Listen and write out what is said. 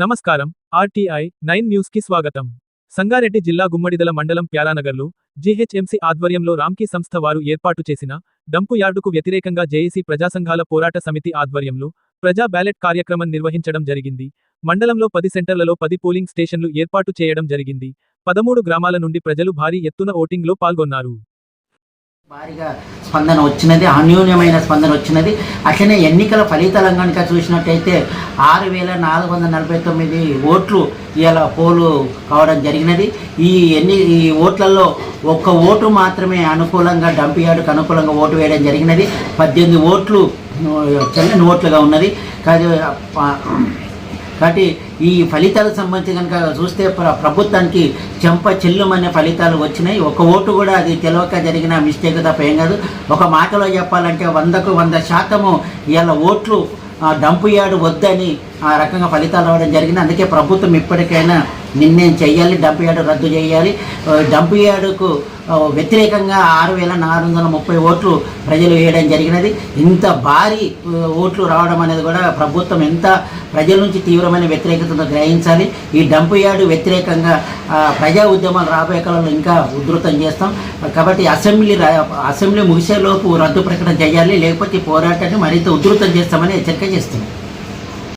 నమస్కారం RTI nine న్యూస్కి స్వాగతం. సంగారెడ్డి జిల్లా గుమ్మడిదల మండలం ప్యారానగర్లో జీహెచ్ఎంసీ ఆధ్వర్యంలో రామ్కీ సంస్థ వారు ఏర్పాటు చేసిన డంపు యార్డుకు వ్యతిరేకంగా జేఏసీ ప్రజాసంఘాల పోరాట సమితి ఆధ్వర్యంలో ప్రజా బ్యాలెట్ కార్యక్రమం నిర్వహించడం జరిగింది. మండలంలో పది సెంటర్లలో పది పోలింగ్ స్టేషన్లు ఏర్పాటు చేయడం జరిగింది. పదమూడు గ్రామాల నుండి ప్రజలు భారీ ఎత్తున ఓటింగ్లో పాల్గొన్నారు. భారీగా స్పందన వచ్చినది అన్యూన్యమైన స్పందన వచ్చినది. అట్లనే ఎన్నికల ఫలితాలను కనుక చూసినట్టయితే ఆరు వేల నాలుగు వందల నలభై తొమ్మిది ఓట్లు ఇవాళ పోలు కావడం జరిగినది. ఈ ఎన్ని ఈ ఓట్లలో ఒక్క ఓటు మాత్రమే అనుకూలంగా డంపియాడుకు అనుకూలంగా ఓటు వేయడం జరిగినది. పద్దెనిమిది ఓట్లు చెల్లని ఓట్లుగా ఉన్నది. కాదు కాబట్టి ఈ ఫలితాలకు సంబంధించి కనుక చూస్తే ప్రభుత్వానికి చెంప చెల్లుమనే ఫలితాలు వచ్చినాయి. ఒక ఓటు కూడా అది తెలియక జరిగిన మిస్టేక్ తప్ప ఏం కాదు. ఒక మాటలో చెప్పాలంటే వందకు వంద శాతము ఇవాళ ఓట్లు డంపు యార్డు వద్దని ఆ రకంగా ఫలితాలు రావడం జరిగింది. అందుకే ప్రభుత్వం ఇప్పటికైనా నిర్ణయం చేయాలి డంపు ఏడు రద్దు చేయాలి. డెబ్బై డంపు వ్యతిరేకంగా ఆరు వేల నాలుగు వందల ముప్పై ఓట్లు ప్రజలు వేయడం జరిగినది. ఇంత భారీ ఓట్లు రావడం అనేది కూడా ప్రభుత్వం ఎంత ప్రజల నుంచి తీవ్రమైన వ్యతిరేకతను గ్రహించాలి. ఈ డంపు యార్డు వ్యతిరేకంగా ప్రజా ఉద్యమాలు రాబోయే కాలంలో ఇంకా ఉధృతం చేస్తాం. కాబట్టి అసెంబ్లీ అసెంబ్లీ ముగిసేలోపు రద్దు ప్రకటన చేయాలి. లేకపోతే ఈ పోరాటాన్ని మరింత ఉధృతం చేస్తామని హెచ్చరిక చేస్తున్నాం.